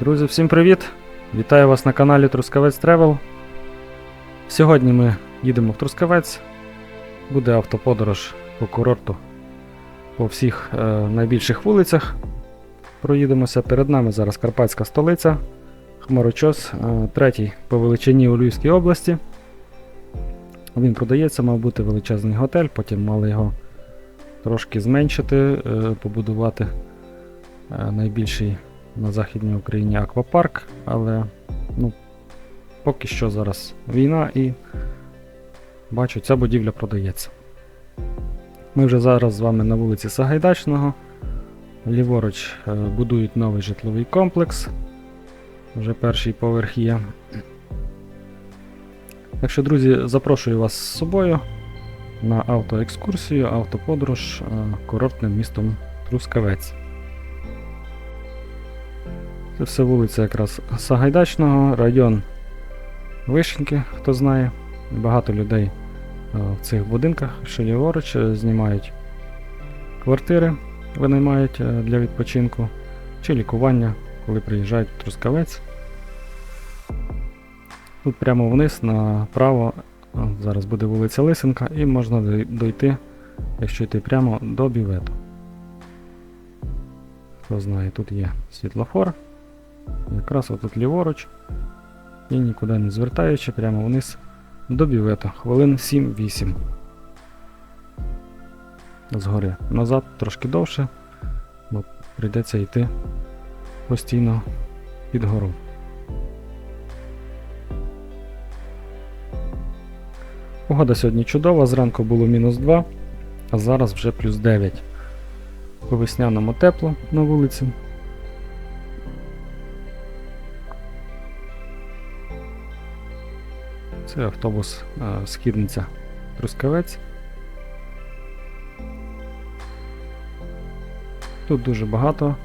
Друзі, всім привіт! Вітаю вас на каналі Трускавець Тревел. Сьогодні ми їдемо в Трускавець. Буде автоподорож по курорту по всіх е, найбільших вулицях. Проїдемося. Перед нами зараз Карпатська столиця, Хмарочос, е, третій по величині у Львівській області. Він продається, мав бути величезний готель, потім мали його трошки зменшити, е, побудувати е, найбільший на Західній Україні аквапарк, але ну, поки що зараз війна і бачу, ця будівля продається. Ми вже зараз з вами на вулиці Сагайдачного. Ліворуч е, будують новий житловий комплекс. Вже перший поверх є. Так що, друзі, запрошую вас з собою на автоекскурсію, автоподорож е, курортним містом Трускавець. Це все вулиця якраз Сагайдачного, район Вишеньки, хто знає. Багато людей е, в цих будинках, що ліворуч, е, знімають квартири, винаймають е, для відпочинку чи лікування, коли приїжджають в Трускавець. Тут прямо вниз направо зараз буде вулиця Лисенка і можна дойти, якщо йти прямо до бівету. Хто знає, тут є світлофор. Якраз отут ліворуч. І нікуди не звертаючи, прямо вниз до бювету. Хвилин 7-8. Згори. Назад трошки довше, бо прийдеться йти постійно під гору. Погода сьогодні чудова, зранку було мінус 2, а зараз вже плюс 9. По весняному тепло на вулиці. Це автобус е, Східниця Трускавець. Тут дуже багато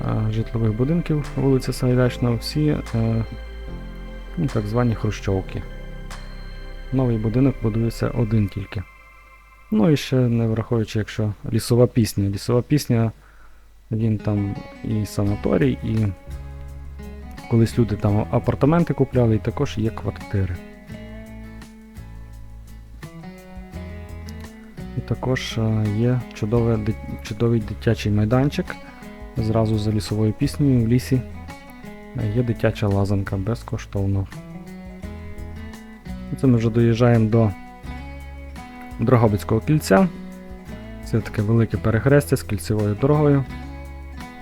е, житлових будинків вулиця Сайдачна, всі е, ну, так звані хрущовки. Новий будинок будується один тільки. Ну і ще не враховуючи, якщо лісова пісня. Лісова пісня, він там і санаторій, і колись люди там апартаменти купляли, і також є квартири. І також е, є чудове, чудовий дитячий майданчик. Зразу за лісовою піснею в лісі е, є дитяча лазанка безкоштовно. Це ми вже доїжджаємо до Дрогобицького кільця. Це таке велике перехрестя з кільцевою дорогою.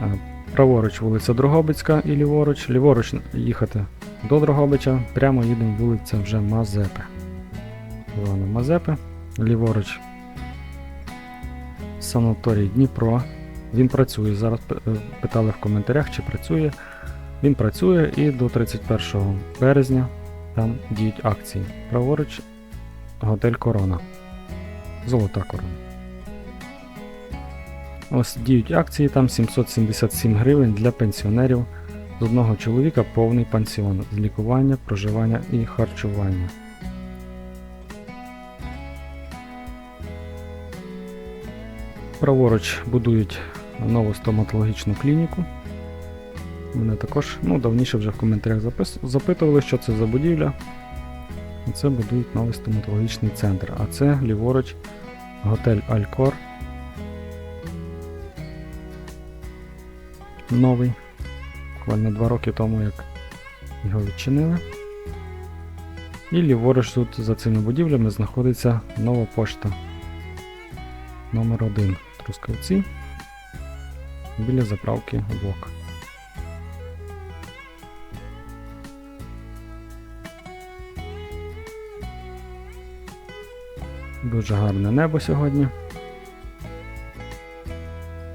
Е, Праворуч вулиця Дрогобицька і ліворуч. Ліворуч їхати до Дрогобича, прямо їдемо вулиця вже Мазепи. Звана Мазепи. Ліворуч санаторій Дніпро. Він працює. Зараз е, питали в коментарях, чи працює. Він працює і до 31 березня там діють акції. Праворуч готель Корона. Золота корона. Ось діють акції, там 777 гривень для пенсіонерів з одного чоловіка повний пансіон з лікування, проживання і харчування. Праворуч будують нову стоматологічну клініку. Мене також ну, давніше вже в коментарях запис... запитували, що це за будівля. Це будують новий стоматологічний центр. А це ліворуч готель Алькор. Новий. Буквально два роки тому, як його відчинили. І ліворуч тут за цими будівлями знаходиться нова пошта номер 1 Трускавці біля заправки блок. Дуже гарне небо сьогодні.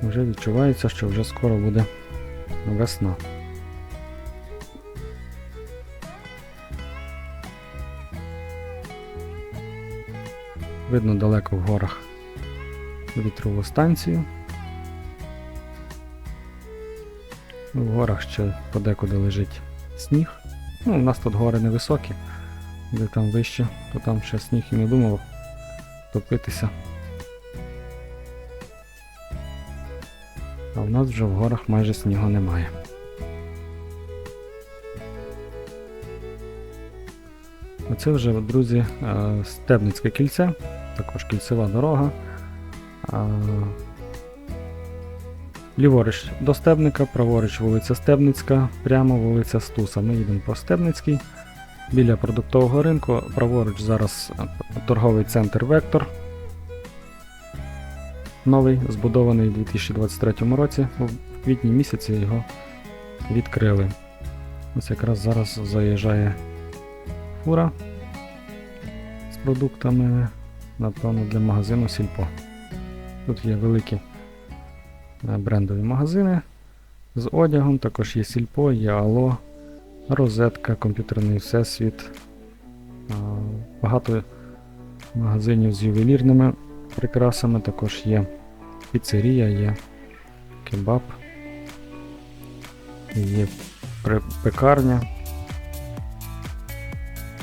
Вже відчувається, що вже скоро буде весна. Видно далеко в горах вітрову станцію. Ну, в горах ще подекуди лежить сніг. Ну, У нас тут гори невисокі, де там вище, то там ще сніг і не думав топитися. А в нас вже в горах майже снігу немає. Оце вже, друзі, е, Стебницьке кільце, також кільцева дорога. Ліворуч до Стебника, праворуч вулиця Стебницька, прямо вулиця Стуса. Ми їдемо по Стебницькій. Біля продуктового ринку, праворуч зараз е, торговий центр Вектор. Новий, збудований у 2023 році. В квітні місяці його відкрили. Ось якраз зараз заїжджає фура з продуктами, напевно, для магазину Сільпо. Тут є великі е, брендові магазини з одягом, також є Сільпо, є Ало, розетка, комп'ютерний всесвіт. Багато магазинів з ювелірними прикрасами, також є піцерія, є кебаб, є пекарня.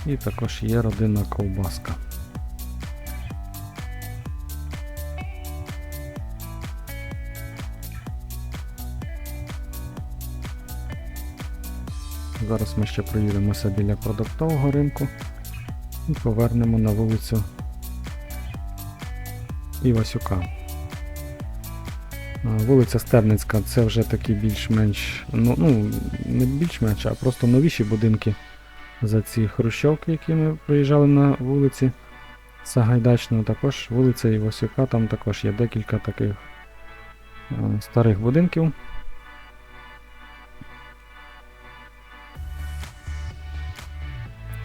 І також є родинна ковбаска. Зараз ми ще проїдемося біля продуктового ринку і повернемо на вулицю Івасюка. Вулиця Стерницька це вже такі більш-менш, ну, ну не більш-менш, а просто новіші будинки за ці хрущовки, які ми проїжджали на вулиці Сагайдачного. Також вулиця Івасюка, там також є декілька таких старих будинків.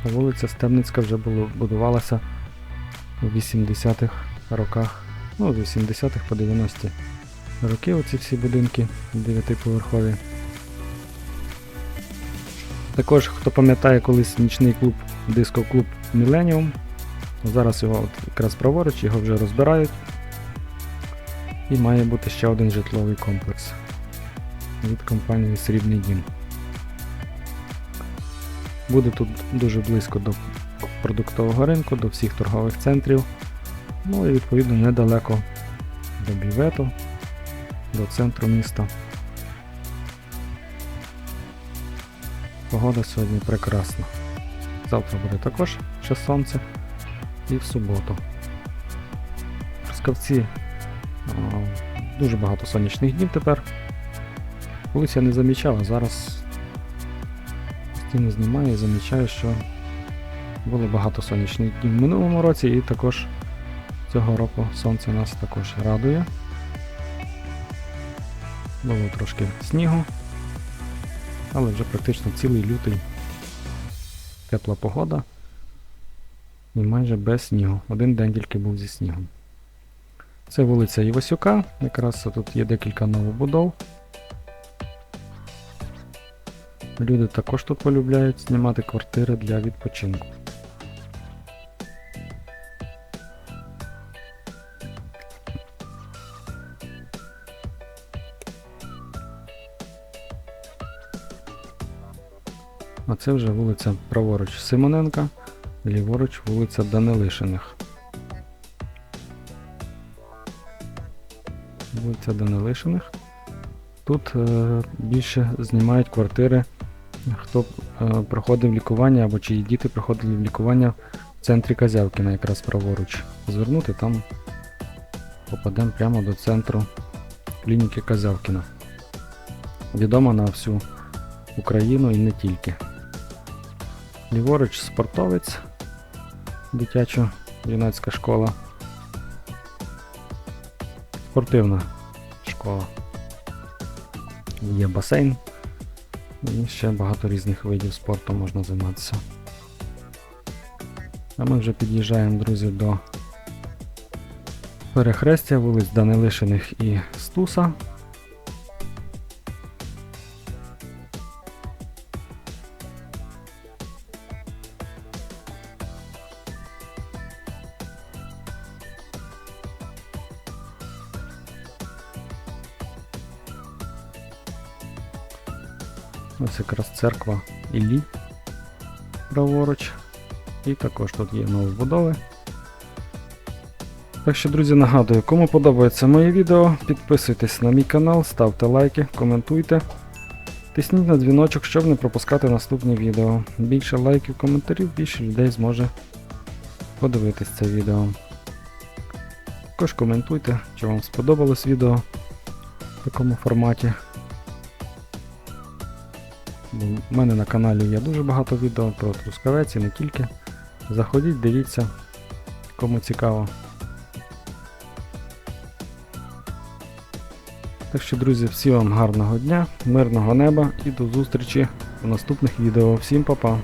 Вулиця Стебницька вже було, будувалася у 80-х роках, ну, з 80-х по 90-ті роки оці всі будинки дев'ятиповерхові. Також, хто пам'ятає колись нічний клуб, диско-клуб Millennium, зараз його от якраз праворуч, його вже розбирають. І має бути ще один житловий комплекс від компанії Срібний Дім. Буде тут дуже близько до продуктового ринку, до всіх торгових центрів. Ну і відповідно недалеко до бювету, до центру міста. Погода сьогодні прекрасна. Завтра буде також ще сонце і в суботу. В Трускавці дуже багато сонячних днів тепер. Колись я не замічав, а зараз постійно знімаю і замічаю, що було багато сонячних днів в минулому році і також цього року сонце нас також радує. Було трошки снігу, але вже практично цілий лютий тепла погода і майже без снігу. Один день тільки був зі снігом. Це вулиця Івасюка, якраз тут є декілька новобудов. Люди також тут полюбляють знімати квартири для відпочинку. А це вже вулиця праворуч Симоненка, ліворуч вулиця Данилишиних. Вулиця Данилишиних. Тут е, більше знімають квартири, хто е, проходив лікування або чиї діти проходили лікування в центрі Казявкіна, якраз праворуч. Звернути там попадемо прямо до центру клініки Казявкіна. Відома на всю Україну і не тільки. Ліворуч спортовець, дитяча юнацька школа. Спортивна школа. Є басейн. І ще багато різних видів спорту можна займатися. А ми вже під'їжджаємо, друзі, до перехрестя вулиць Данилишиних і Стуса. Церква Іллі праворуч. І також тут є новобудови. Так що, друзі, нагадую, кому подобається моє відео, підписуйтесь на мій канал, ставте лайки, коментуйте. Тисніть на дзвіночок, щоб не пропускати наступні відео. Більше лайків, коментарів, більше людей зможе подивитись це відео. Також коментуйте, чи вам сподобалось відео в такому форматі. В мене на каналі є дуже багато відео про трускавець і не тільки. Заходіть, дивіться, кому цікаво. Так що, друзі, всім вам гарного дня, мирного неба і до зустрічі в наступних відео. Всім па-па!